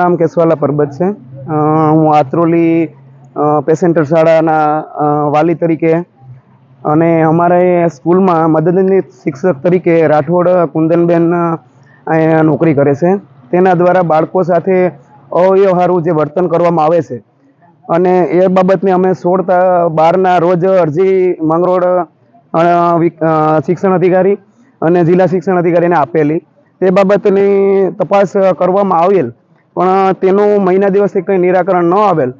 નામ કેશવાલા પરબત છે. હું આત્રોલી પેસેન્ટર શાળાના વાલી તરીકે અને અમારે સ્કૂલમાં મદદની શિક્ષક તરીકે રાઠોડ કુંદનબેન નોકરી કરે છે. તેના દ્વારા બાળકો સાથે અવ્યવહારું જે વર્તન કરવામાં આવે છે. અને એ બાબતને અમે સોળ બારના રોજ અરજી માંગરોળ શિક્ષણ અધિકારી અને જિલ્લા શિક્ષણ અધિકારીને આપેલી. તે બાબતની તપાસ કરવામાં આવેલ. પણ તેનું મહિના દિવસથી કંઈ નિરાકરણ ન આવેલ.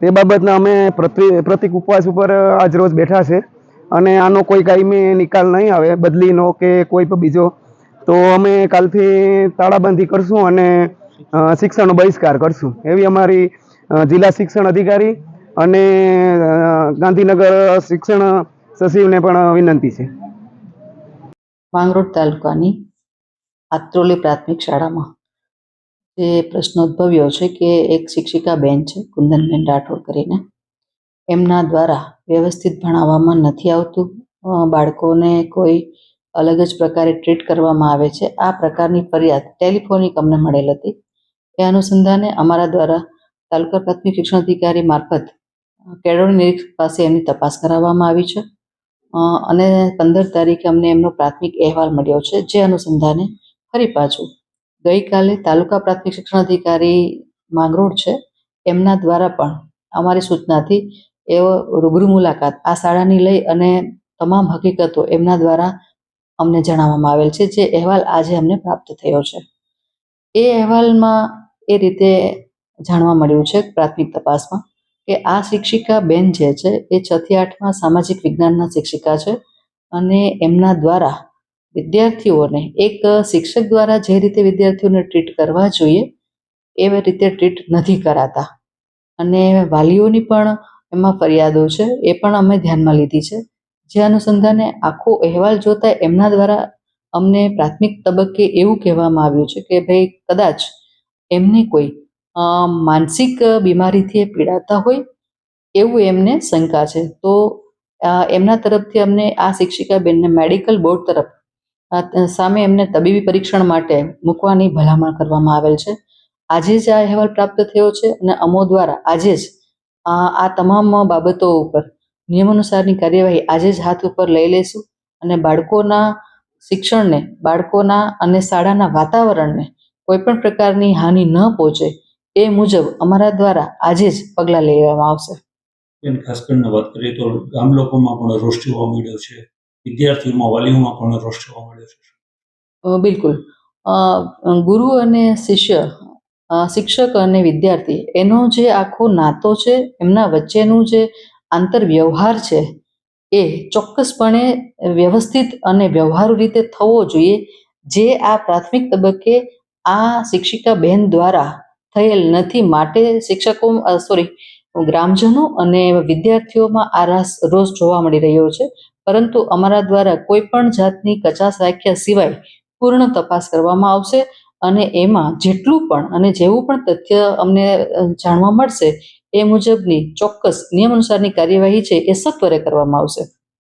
તે બાબતના અમે પ્રતિ, પ્રતિક ઉપવાસ ઉપર આજ રોજ બેઠા છે. અને આનો કોઈ કાયમી નિકાલ નહીં આવે, બદલીનો કે કોઈ પણ બીજો. તો અમે કાલથી તાળાબંધી કરશું અને શિક્ષણનો બહિષ્કાર કરશું. એવી અમારી જિલ્લા શિક્ષણ અધિકારી અને ગાંધીનગર શિક્ષણ સચિવને પણ વિનંતી છે. માંગરોળ તાલુકાની આત્રોલી પ્રાથમિક શાળામાં જે પ્રશ્ન ઉદ્ભવ્યો છે કે એક શિક્ષિકા બેન છે કુંદનબેન રાઠોડ કરીને. એમના દ્વારા વ્યવસ્થિત ભણાવવામાં નથી આવતું. બાળકોને કોઈ અલગ જ પ્રકારે ટ્રીટ કરવામાં આવે છે. આ પ્રકારની ફરિયાદ ટેલિફોનિક અમને મળેલ હતી. એ અનુસંધાને અમારા દ્વારા તાલુકા પ્રાથમિક શિક્ષણ અધિકારી મારફત કેળવણી નિરીક્ષક પાસે એમની તપાસ કરાવવામાં આવી છે. અને પંદર તારીખે અમને એમનો પ્રાથમિક અહેવાલ મળ્યો છે, જે અનુસંધાને ફરી પાછું ગઈકાલે તાલુકા પ્રાથમિક શિક્ષણ અધિકારી માંગરોળ છે. એમના દ્વારા પણ અમારી સૂચનાથી એઓ રૂબરૂ મુલાકાત આ શાળાની લઈ અને તમામ હકીકતો એમના દ્વારા અમને જણાવવામાં આવેલ છે. જે અહેવાલ આજે અમને પ્રાપ્ત થયો છે. એ અહેવાલમાં એ રીતે જાણવા મળ્યું છે પ્રાથમિક તપાસમાં કે આ શિક્ષિકા બેન જે છે એ છથી આઠમાં સામાજિક વિજ્ઞાનના શિક્ષિકા છે અને એમના દ્વારા વિદ્યાર્થીઓને એક શિક્ષક દ્વારા જે રીતે વિદ્યાર્થીઓને ટ્રીટ કરવા જોઈએ એવી રીતે ટ્રીટ નથી કરાતા. અને વાલીઓની પણ એમાં ફરિયાદો છે, એ પણ અમે ધ્યાનમાં લીધી છે. જે અનુસંધાને આખો અહેવાલ જોતા એમના દ્વારા અમને પ્રાથમિક તબક્કે એવું કહેવામાં આવ્યું છે કે ભાઈ કદાચ એમને કોઈ માનસિક બીમારીથી પીડાતા હોય એવું એમને શંકા છે. તો એમના તરફથી અમને આ શિક્ષિકા બેનને મેડિકલ બોર્ડ તરફ સામે એમને તબીબી પરીક્ષણ માટે મૂકવાની ભલામણ કરવામાં આવેલ છે. આજે જ આ અહેવાલ પ્રાપ્ત થયો છે અને અમો દ્વારા આજે જ આ તમામ બાબતો ઉપર નિયમાનુસારની કાર્યવાહી આજે જ હાથ ઉપર લઈ લઈશું અને બાળકોના શિક્ષણને, બાળકોના અને શાળાના વાતાવરણને કોઈ પણ પ્રકારની હાનિ ન પહોંચે એ મુજબ અમારા દ્વારા આજે જ પગલાં લેવામાં આવશે. ખાસ કરીને વાત કરીએ તો ગામ લોકોમાં પણ રોષ જોવા મળ્યો છે. વિદ્યાર્થીઓમાં વાલીઓમાં પણ રોષ જોવા મળ્યો છે. બિલકુલ. ગુરુ અને શિષ્ય શિક્ષક અને વિદ્યાર્થી, એનો જે આખો નાતો છે, એમના વચ્ચેનું જે આંતરવ્યવહાર છે, એ ચોક્કસપણે વ્યવસ્થિત અને વ્યવહારુ રીતે થવો જોઈએ. જે આ પ્રાથમિક તબક્કે આ શિક્ષિકા બહેન દ્વારા થયેલ નથી, માટે શિક્ષકો સોરી, ગ્રામજનો અને વિદ્યાર્થીઓમાં આ રસ રોષ જોવા મળી રહ્યો છે. પરંતુ અમારા દ્વારા કોઈ પણ જાતની કચાશ રાખ્યા સિવાય પૂર્ણ તપાસ કરવામાં આવશે અને એમાં જેટલું પણ અને જેવું પણ તથ્ય અમને જાણવા મળશે એ મુજબની ચોક્કસ નિયમ અનુસારની કાર્યવાહી છે એ સત્વરે કરવામાં આવશે.